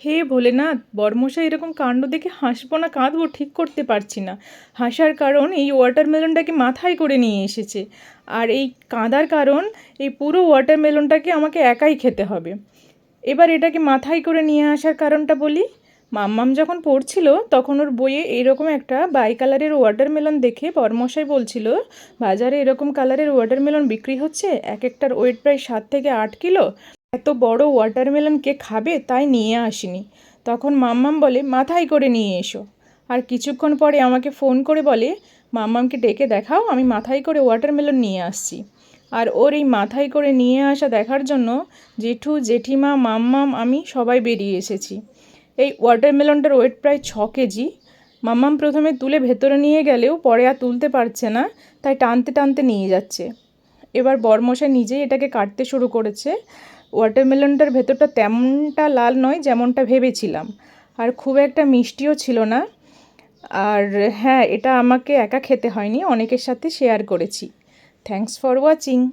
হে ভোলেনাথ, বর্মশাই এরকম কাণ্ড দেখে হাসবো না, কাঁদবো, ঠিক করতে পারছি না। হাসার কারণ এই ওয়াটারমেলনটাকে মাথায় করে নিয়ে এসেছে। আর এই কাঁদার কারণ এই পুরো ওয়াটারমেলনটাকে আমাকে একাই খেতে হবে। এবার এটাকে মাথায় করে নিয়ে আসার কারণটা বলি। মাম্মাম যখন পড়ছিল, তখন ওর বইয়ে এরকম একটা বাই কালারের ওয়াটারমেলন দেখে বর্মশাই বলছিল, বাজারে এরকম কালারের ওয়াটারমেলন বিক্রি হচ্ছে? এক একটার ওয়েট প্রায় সাত থেকে আট কিলো? এত বড় ওয়াটারমেলন কে খাবে তাই নিয়ে আসিনি। তখন মাম্মাম বলে, মাথায় করে নিয়ে এসো। আর কিছুক্ষণ পরে আমাকে ফোন করে বলে, মাম্মামকে ডেকে দেখাও, আমি মাথায় করে ওয়াটারমেলন নিয়ে আসছি। আর ওর এই মাথায় করে নিয়ে আসা দেখার জন্য জেঠু, জেঠিমা, মাম্মাম, আমি সবাই বেরিয়ে এসেছি। এই ওয়াটারমেলনটার ওয়েট প্রায় ছ কেজি। মাম্মাম প্রথমে তুলে ভেতরে নিয়ে গেলেও পরে আর তুলতে পারছে না, তাই টানতে টানতে নিয়ে যাচ্ছে। এবার বরমশাই নিজেই এটাকে কাটতে শুরু করেছে। ওয়াটারমেলনটার ভেতরটা তেমনটা লাল নয় যেমনটা ভেবেছিলাম। আর খুব একটা মিষ্টিও ছিল না। আর হ্যাঁ এটা আমাকে একা খেতে হয়নি, অনেকের সাথে শেয়ার করেছি। Thanks for watching